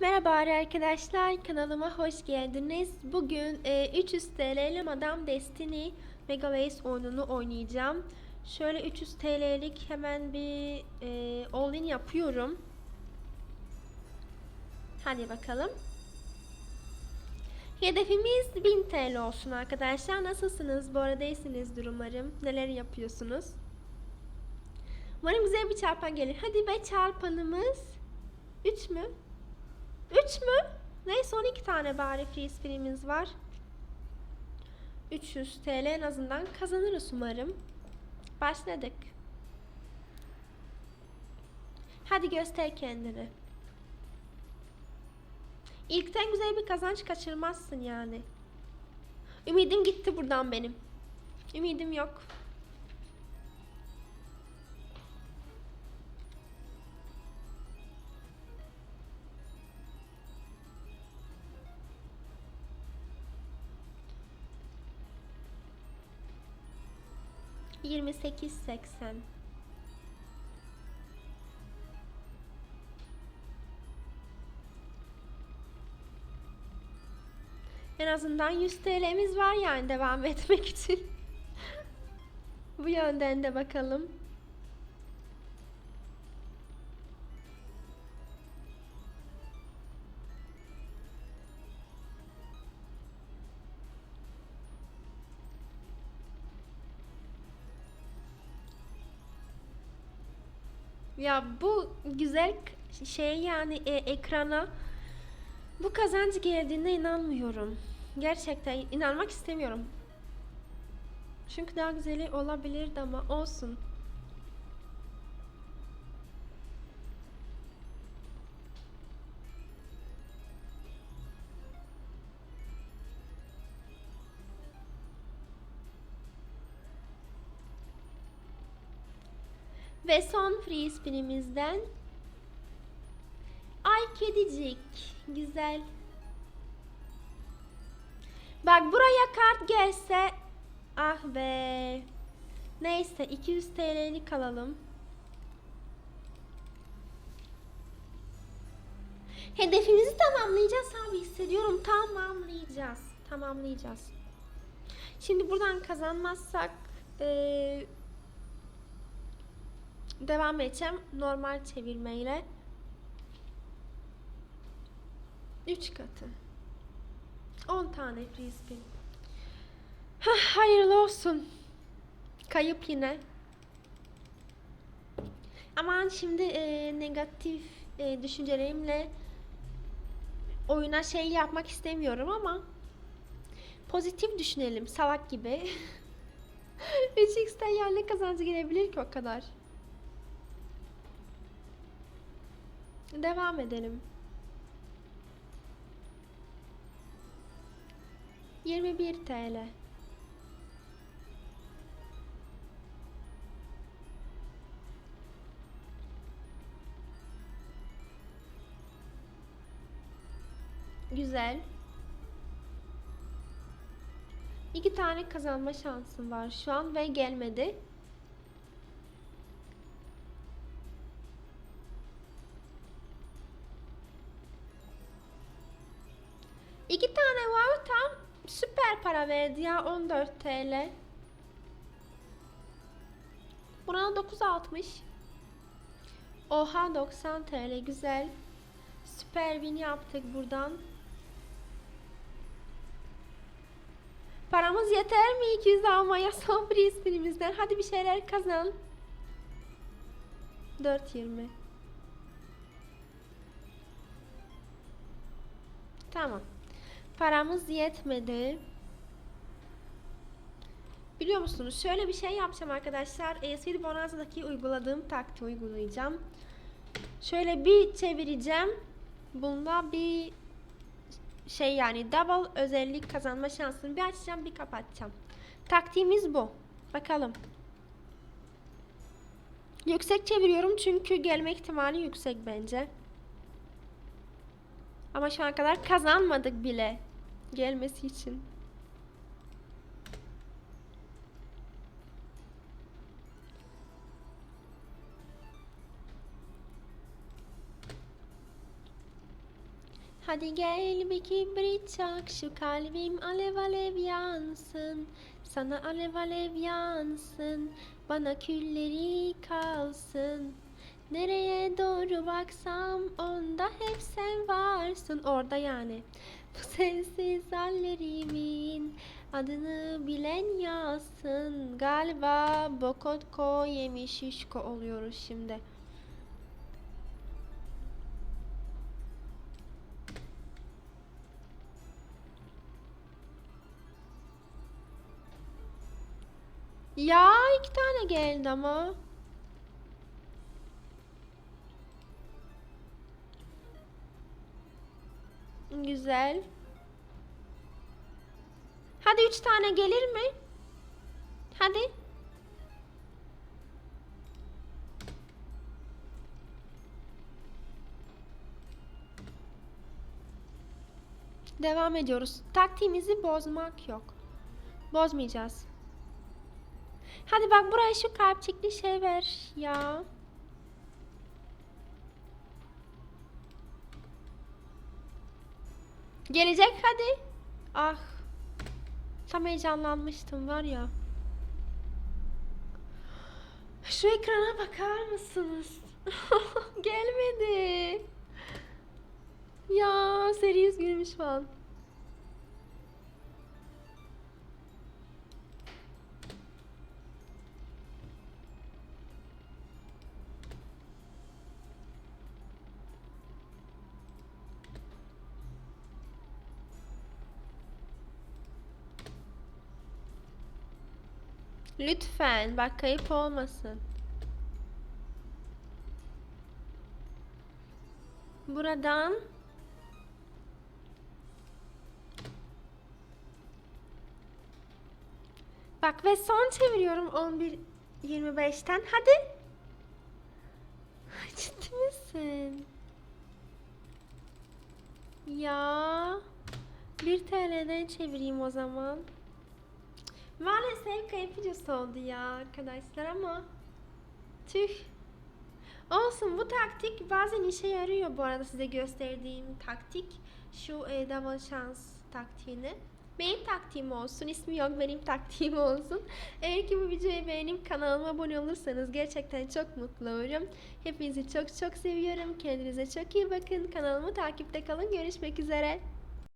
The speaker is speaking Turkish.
Merhaba arkadaşlar kanalıma hoş geldiniz. Bugün e, 300 TL ile Madame Destiny Mega Race oyununu oynayacağım. Şöyle 300 TL'lik hemen bir e, all-in yapıyorum. Hadi bakalım. Hedefimiz 1000 TL olsun arkadaşlar. Nasılsınız? Bu arada iyisinizdir umarım. Neler yapıyorsunuz? Umarım güzel bir çarpan gelir. Hadi be çarpanımız. 3 mü? 3 mü? Neyse 12 tane bari free spinimiz var. 300 TL en azından kazanırız umarım. Başladık. Hadi göster kendini. İlkten güzel bir kazanç kaçırmazsın yani. Ümidim gitti buradan benim. Ümidim yok. Yirmi sekiz seksen. En azından 100 TL'miz var yani devam etmek için. Bu yönden de bakalım. Ya bu güzel şey yani e, ekrana bu kazanç geldiğine inanmıyorum. Gerçekten inanmak istemiyorum. Çünkü daha güzeli olabilirdi ama olsun. Ve son free spinimizden Ay kedicik. Güzel. Bak buraya kart gelse ah be. Neyse 200 TL'lik alalım. Hedefimizi tamamlayacağız abi hissediyorum. Tamamlayacağız. Tamamlayacağız. Şimdi buradan kazanmazsak eee, devam edeceğim normal çevirmeyle. 3 katı. 10 tane spin. Hah, hayırlı olsun. Kayıp yine. Aman şimdi e, negatif e, düşüncelerimle oyuna şey yapmak istemiyorum ama pozitif düşünelim salak gibi. 3x'ten yerli kazancı gelebilir ki o kadar. Devam edelim. 21 TL. Güzel. İki tane kazanma şansım var şu an ve gelmedi. İki tane var tam süper para verdi ya 14 TL. Buna 9.60. Oha 90 TL güzel. Süper win yaptık buradan. Paramız yeter mi 200 almaya son free spinimizden? Hadi bir şeyler kazan. 4.20 Tamam. Paramız yetmedi. Biliyor musunuz? Şöyle bir şey yapacağım arkadaşlar. ESL Bonanza'daki uyguladığım taktiği uygulayacağım. Şöyle bir çevireceğim. Bunda bir şey yani double özellik kazanma şansını bir açacağım bir kapatacağım. Taktiğimiz bu. Bakalım. Yüksek çeviriyorum çünkü gelme ihtimali yüksek bence. Ama şu ana kadar kazanmadık bile gelmesi için. Hadi gel bir kibrit çak şu kalbim alev alev yansın. Sana alev alev yansın. Bana külleri kalsın. Nereye doğru baksam onda hep sen varsın. Orada yani. Sensiz hallerimin adını bilen yazsın. Galiba Bokotko yemiş şişko oluyoruz şimdi. Ya iki tane geldi ama. Güzel. Hadi üç tane gelir mi? Hadi. Devam ediyoruz. Taktiğimizi bozmak yok. Bozmayacağız. Hadi bak buraya şu kalpçikli şey ver ya. Gelecek hadi. Ah. Tam heyecanlanmıştım var ya. Şu ekrana bakar mısınız? Gelmedi. Ya seri üzgünüm şu an. Lütfen bak kayıp olmasın. Buradan Bak ve son çeviriyorum 11 25'ten. Hadi. Ciddi misin? Ya. 1 TL'den çevireyim o zaman. Maalesef kayıp videosu oldu ya arkadaşlar ama tüh. Olsun bu taktik bazen işe yarıyor bu arada size gösterdiğim taktik. Şu e, double şans taktiğini. Benim taktiğim olsun. ismi yok benim taktiğim olsun. Eğer ki bu videoyu beğenip kanalıma abone olursanız gerçekten çok mutlu olurum. Hepinizi çok çok seviyorum. Kendinize çok iyi bakın. Kanalımı takipte kalın. Görüşmek üzere.